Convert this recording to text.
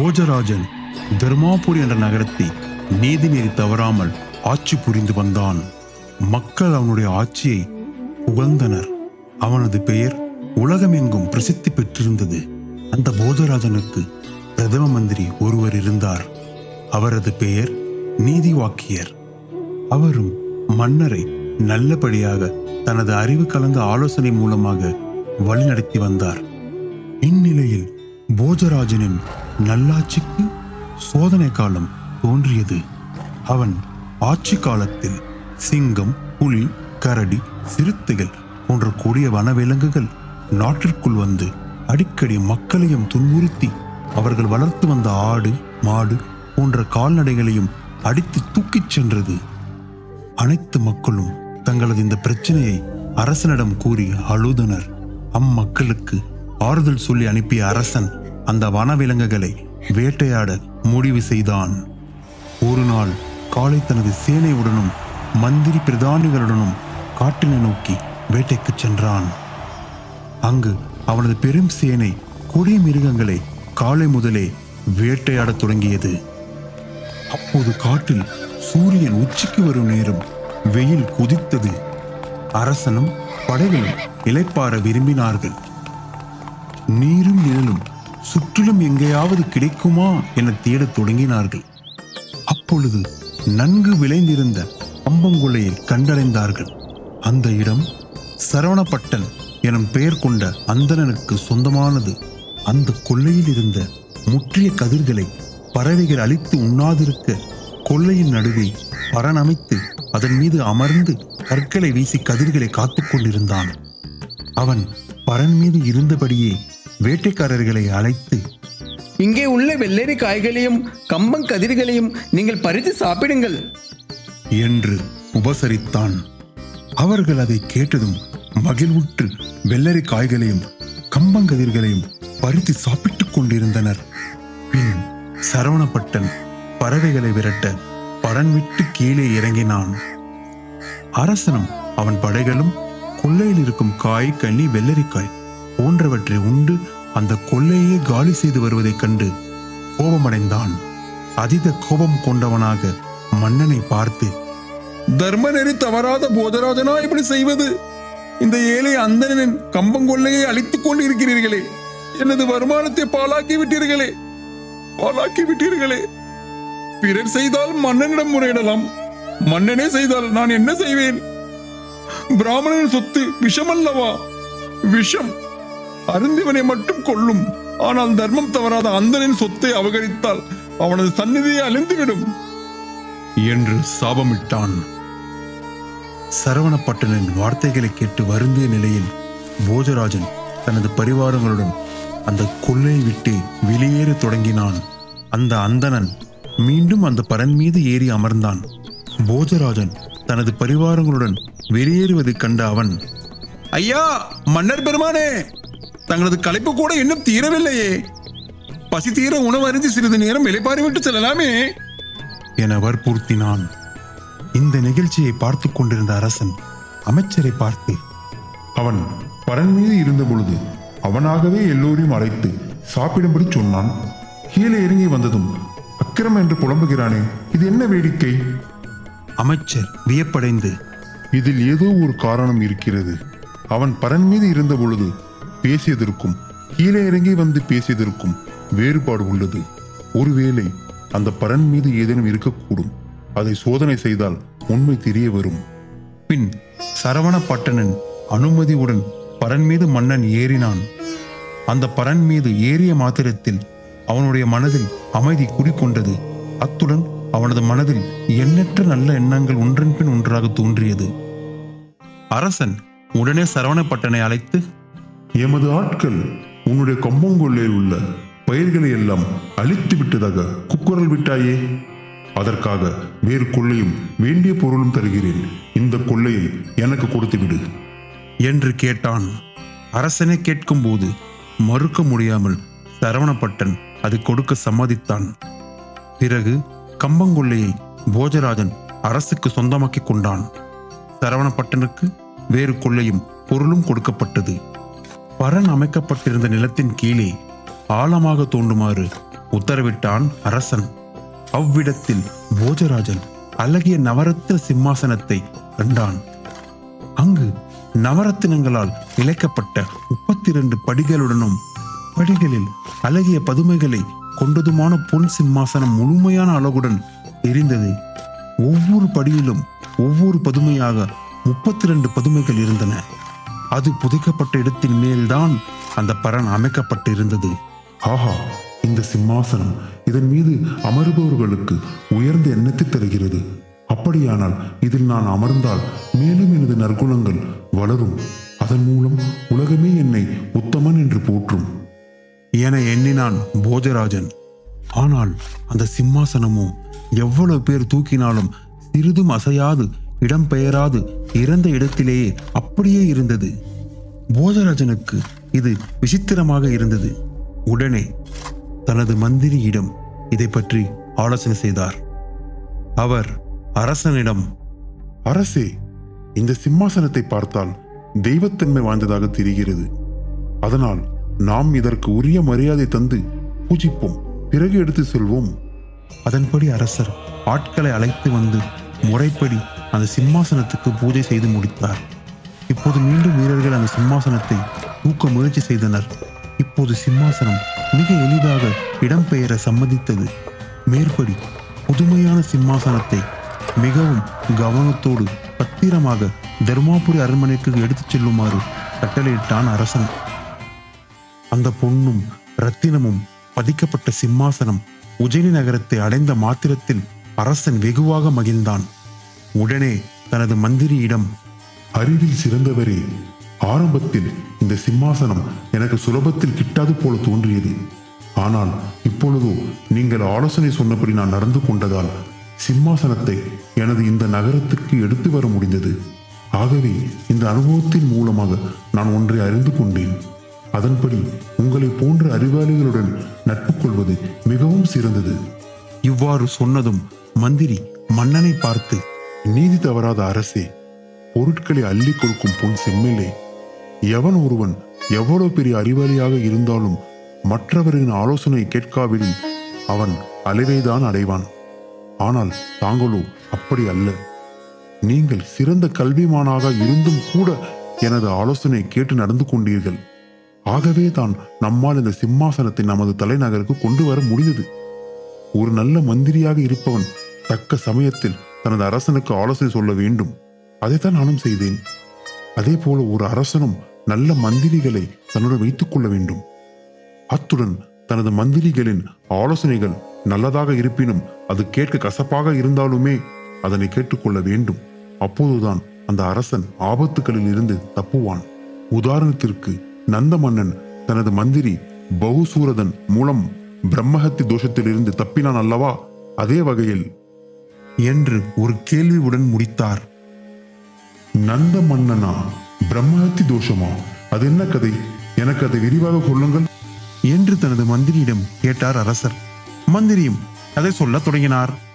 போஜராஜன் தர்மாபுரி என்ற நகரத்தை நீதிநெறி தவறாமல் ஆட்சி புரிந்து வந்தான். மக்கள் அவனுடைய ஆட்சியை புகழ்ந்தனர். அவனது பெயர் உலகமெங்கும் பிரசித்தி பெற்றிருந்தது. அந்த போஜராஜனுக்கு பிரதம மந்திரி ஒருவர் இருந்தார். அவரது பெயர் நீதி வாக்கியர் அவரும் மன்னரை நல்லபடியாக தனது அறிவு கலந்த ஆலோசனை மூலமாக வழிநடத்தி வந்தார். இந்நிலையில் போஜராஜனின் நல்லாட்சிக்கு சோதனை காலம் தோன்றியது. அவன் ஆட்சி காலத்தில் சிங்கம் புலி கரடி சிறுத்தைகள் போன்ற கொடிய வனவிலங்குகள் நாட்டிற்குள் வந்து அடிக்கடி மக்களையும் துன்புறுத்தி அவர்கள் வளர்த்து வந்த ஆடு மாடு போன்ற கால்நடைகளையும் அடித்து தூக்கிச் சென்றது. அனைத்து மக்களும் தங்களது இந்த பிரச்சனையை அரசனிடம் கூறி அழுதனர். அம்மக்களுக்கு ஆறுதல் சொல்லி அனுப்பிய அரசன் அந்த வனவிலங்குகளை வேட்டையாட முடிவு செய்தான். ஒரு நாள் காலை தனது சேனையுடனும் மந்திரி பிரதானிகளுடனும் காட்டினை நோக்கி வேட்டைக்கு சென்றான். அங்கு அவனது பெரும் சேனை கொடிய மிருகங்களை காலை முதலே வேட்டையாடத் தொடங்கியது. அப்போது காட்டில் சூரியன் உச்சிக்கு வரும் நேரம் வெயில் குதித்தது. அரசனும் படைகளும் இளைப்பாற விரும்பினார்கள். நீரும் நிழலும் சுற்றிலும் எங்கேயாவது கிடைக்குமா என தேடத் தொடங்கினார்கள். அப்பொழுது நன்கு விளைந்திருந்த கம்பங்குள்ளையை கண்டடைந்தார்கள். அந்த இடம் சரவணப்பட்டன் எனும் பெயர் கொண்ட அந்தணனுக்கு சொந்தமானது. அந்த கொள்ளையில் இருந்த முற்றிய கதிர்களை பறவைகள் அழித்து உண்ணாதிருக்க கொள்ளையின் நடுவே பரன் அமைத்து அதன் மீது அமர்ந்து கற்களை வீசி கதிர்களை காத்துக் கொண்டிருந்தான். அவன் பரன் மீது இருந்தபடியே வேட்டைக்காரர்களை அழைத்து இங்கே உள்ள வெள்ளரி காய்களையும் கம்பங் கதிர்களையும் நீங்கள் பறித்து சாப்பிடுங்கள். என்று உபசரித்தான். அவர்கள் அதை கேட்டதும் மகிழ்வுற்று வெள்ளரி காய்களையும் கம்பங்கதிர்களையும் பறித்து சாப்பிட்டுக் கொண்டிருந்தனர். பின் சரவணப்பட்டன் பறவைகளை விரட்ட படன் விட்டு கீழே இறங்கினான். அரசனும் அவன் படைகளும் கொள்ளையில் இருக்கும் காய் கனி வெள்ளரிக்காய் போன்றவற்றை உண்டு அந்த கொள்ளையே காலி செய்து வருவதைக் கண்டு கோபமடைந்தான். அதித கோபம் கொண்டவனாக மன்னனை பார்த்து தர்ம நெறி தவறாத போஜராஜனா இப்படி செய்வது? இந்த ஏழை அந்தணனின் கம்பங்கொள்ளையை அழித்துக் கொண்டு இருக்கிறீர்களே எனது வருமானத்தை பாழாக்கி விட்டீர்களே. பாழாக்கி விட்டீர்களே. பிறர் செய்தால் மன்னனிடம் முறையிடலாம். மன்னனே செய்தால் நான் என்ன செய்வேன்? பிராமணன் சொத்து விஷமல்லவா? விஷம் அருந்திவனை மட்டும் கொல்லும். ஆனால் தர்மம் தவறாத அந்தனின் சொத்தை அபகரித்தால் அவனது சந்நிதியை அழிந்துவிடும். என்று சாபமிட்டான். சரவணப்பட்டனின் வார்த்தைகளை கேட்டு வருந்திய நிலையில் போஜராஜன் தனது பரிவாரங்களுடன் அந்த கொள்ளையை விட்டு வெளியேற தொடங்கினான். அந்த அந்தணன் மீண்டும் அந்த பரன் மீது ஏறி அமர்ந்தான். போஜராஜன் தனது பரிவாரங்களுடன் வெளியேறுவதைக் கண்ட அவன் ஐயா மன்னர் பெருமானே! தங்களது களைப்பு கூட இன்னும் தீரவில்லையே. பசி தீர உணவு அருந்தி சிறிது நேரம் விட்டு செல்லலாமே. என வற்புறுத்தினான். இந்த நிகழ்ச்சியை பார்த்து கொண்டிருந்த அரசன் அமைச்சரை பார்த்து அவன் பரன் மீது இருந்த பொழுது அவனாகவே எல்லோரையும் அழைத்து சாப்பிடும்படி சொன்னான். கீழே இறங்கி வந்ததும் அக்கிரம் என்று புலம்புகிறானே இது என்ன வேடிக்கை? அமைச்சர் வியப்படைந்து இதில் ஏதோ ஒரு காரணம் இருக்கிறது. அவன் பரன் மீது இருந்த பொழுது பேசியதற்கும் கீழே இறங்கி வந்து பேசியதற்கும் வேறுபாடு உள்ளது. ஒருவேளை அந்த பரன் மீது ஏதேனும் இருக்கக்கூடும். அதை சோதனை செய்தால் உண்மை தெரிய வரும். பின் சரவணப்பட்டணன் அனுமதியுடன் பரன் மீது மன்னன் ஏறினான். அந்த பரன் மீது ஏறிய மாத்திரத்தில் அவனுடைய மனதில் அமைதி குடிக்கொண்டது அத்துடன் அவனது மனதில் எண்ணற்ற நல்ல எண்ணங்கள் ஒன்றன் பின் ஒன்றாக தோன்றியது. அரசன் உடனே சரவணப்பட்டனை அழைத்து எமது ஆட்கள் உன்னுடைய கம்பங்கொள்ளையில் உள்ள பயிர்களை எல்லாம் அழித்து விட்டதாக குக்குரல் விட்டாயே. அதற்காக வேறு கொள்ளையும் வேண்டிய பொருளும் தருகிறேன். இந்த கொள்ளையை எனக்கு கொடுத்து விடு என்று கேட்டான். அரசனை கேட்கும்போது மறுக்க முடியாமல் சரவணப்பட்டன் அதை கொடுக்க சம்மதித்தான். பிறகு கம்பங்கொள்ளையை போஜராஜன் அரசுக்கு சொந்தமாக்கிக் கொண்டான். சரவணப்பட்டனுக்கு வேறு கொள்ளையும் பொருளும் கொடுக்கப்பட்டது. பரன் அமைக்கப்பட்டிருந்த நிலத்தின் கீழே ஆழமாக தோண்டுமாறு உத்தரவிட்டான் அரசன். அவ்விடத்தில் போஜராஜன் அழகிய நவரத்ன சிம்மாசனத்தை கண்டான். அங்கு நவரத்தினங்களால் இழைக்கப்பட்ட முப்பத்தி இரண்டு படிகளுடனும் படிகளில் அழகிய பதுமைகளை கொண்டதுமான பொன் சிம்மாசனம் முழுமையான அழகுடன் எரிந்தது. ஒவ்வொரு படியிலும் ஒவ்வொரு பதுமையாக முப்பத்தி இரண்டு பதுமைகள் இருந்தன. அது புதைக்கப்பட்ட இடத்தின் மேல்தான் அந்த பரன் அமைக்கப்பட்டு இருந்தது ஆஹா இந்த சிம்மாசனம் இதன் மீது அமருபவர்களுக்கு உயர்ந்த எண்ணத்தை தருகிறது. அப்படியானால் இதில் நான் அமர்ந்தால் மேலும் எனது நற்குணங்கள் வளரும். அதன் மூலம் உலகமே என்னை உத்தமன் என்று போற்றும். என எண்ணினான் போஜராஜன். ஆனால் அந்த சிம்மாசனமோ எவ்வளவு பேர் தூக்கினாலும் சிறிதும் அசையாது இடம்பெயராது. இறந்த இடத்திலேயே அப்படியே இருந்தது. போஜராஜனுக்கு இது விசித்திரமாக இருந்தது. உடனே தனது மந்திரியிடம் இதை பற்றி ஆலோசனை செய்தார். அவர் அரசனிடம் அரசே இந்த சிம்மாசனத்தை பார்த்தால் தெய்வத்தன்மை வாய்ந்ததாக தெரிகிறது. அதனால் நாம் இதற்கு உரிய மரியாதை தந்து பூஜிப்போம். பிறகு எடுத்து செல்வோம். அதன்படி அரசர் ஆட்களை அழைத்து வந்து முறைப்படி அந்த சிம்மாசனத்துக்கு பூஜை செய்து முடித்தார். இப்போது மீண்டும் வீரர்கள் அந்த சிம்மாசனத்தை தூக்க முயற்சி செய்தனர். இப்போது சிம்மாசனம் மிக எளிதாக இடம்பெயர சம்மதித்தது. மேற்படி புதுமையான சிம்மாசனத்தை மிகவும் கவனத்தோடு பத்திரமாக தர்மாபுரி அரண்மனைக்கு எடுத்துச் செல்லுமாறு கட்டளையிட்டான் அரசன். அந்த பொன்னும் ரத்தினமும் பதிக்கப்பட்ட சிம்மாசனம் உஜயினி நகரத்தை அடைந்த மாத்திரத்தில் அரசன் வெகுவாக மகிழ்ந்தான். உடனே தனது மந்திரியிடம் அறிவில் சிறந்தவரே ஆரம்பத்தில் இந்த சிம்மாசனம் எனக்கு சுலபத்தில் கிட்டாது போல தோன்றியது. ஆனால் இப்பொழுதோ நீங்கள் ஆலோசனை சொன்னபடி நான் நடந்து கொண்டதால் சிம்மாசனத்தை எனது இந்த நகரத்துக்கு எடுத்து வர முடிந்தது. ஆகவே இந்த அனுபவத்தின் மூலமாக நான் ஒன்றை அறிந்து கொண்டேன். அதன்படி உங்களை போன்ற அறிவாளிகளுடன் நட்பு கொள்வது மிகவும் சிறந்தது. இவ்வாறு சொன்னதும் மந்திரி மன்னனை பார்த்து நீதி தவறாத அரசே பொருட்களை அள்ளி கொடுக்கும் பொன் செம்மிலே. எவன் ஒருவன் எவ்வளவு பெரிய அறிவாளியாக இருந்தாலும் மற்றவரின் ஆலோசனை கேட்காவிடும் அவன் அழிவைதான் அடைவான். ஆனால் தாங்களோ அப்படி அல்ல. நீங்கள் சிறந்த கல்விமானாக இருந்தும் கூட எனது ஆலோசனை கேட்டு நடந்து கொண்டீர்கள். ஆகவே தான் நம்மால் இந்த சிம்மாசனத்தை நமது தலைநகருக்கு கொண்டு வர முடிந்தது. ஒரு நல்ல மந்திரியாக இருப்பவன் தக்க சமயத்தில் தனது அரசனுக்கு ஆலோசனை சொல்ல வேண்டும். அதைத்தான் நானும் செய்தேன். அதே போல ஒரு அரசனும் நல்ல மந்திரிகளை தன்னுடன் வைத்துக் கொள்ள வேண்டும். அத்துடன் தனது மந்திரிகளின் ஆலோசனைகள் நல்லதாக இருப்பினும் அது கேட்க கசப்பாக இருந்தாலுமே அதனை கேட்டுக்கொள்ள வேண்டும். அப்போதுதான் அந்த அரசன் ஆபத்துகளில் இருந்து தப்புவான். உதாரணத்திற்கு நந்த மன்னன் தனது மந்திரி பகுசூரதன் மூலம் பிரம்மஹத்தி தோஷத்திலிருந்து தப்பினான் அல்லவா? அதே வகையில் என்று ஒரு கேள்வியுடன் முடித்தார். நந்த மன்னனா பிரம்மஹத்தி தோஷமா? அது என்ன கதை? எனக்கு அதை விரிவாக சொல்லுங்கள் என்று தனது மந்திரியிடம் கேட்டார் அரசர். மந்திரியும் அதை சொல்லத் தொடங்கினார்.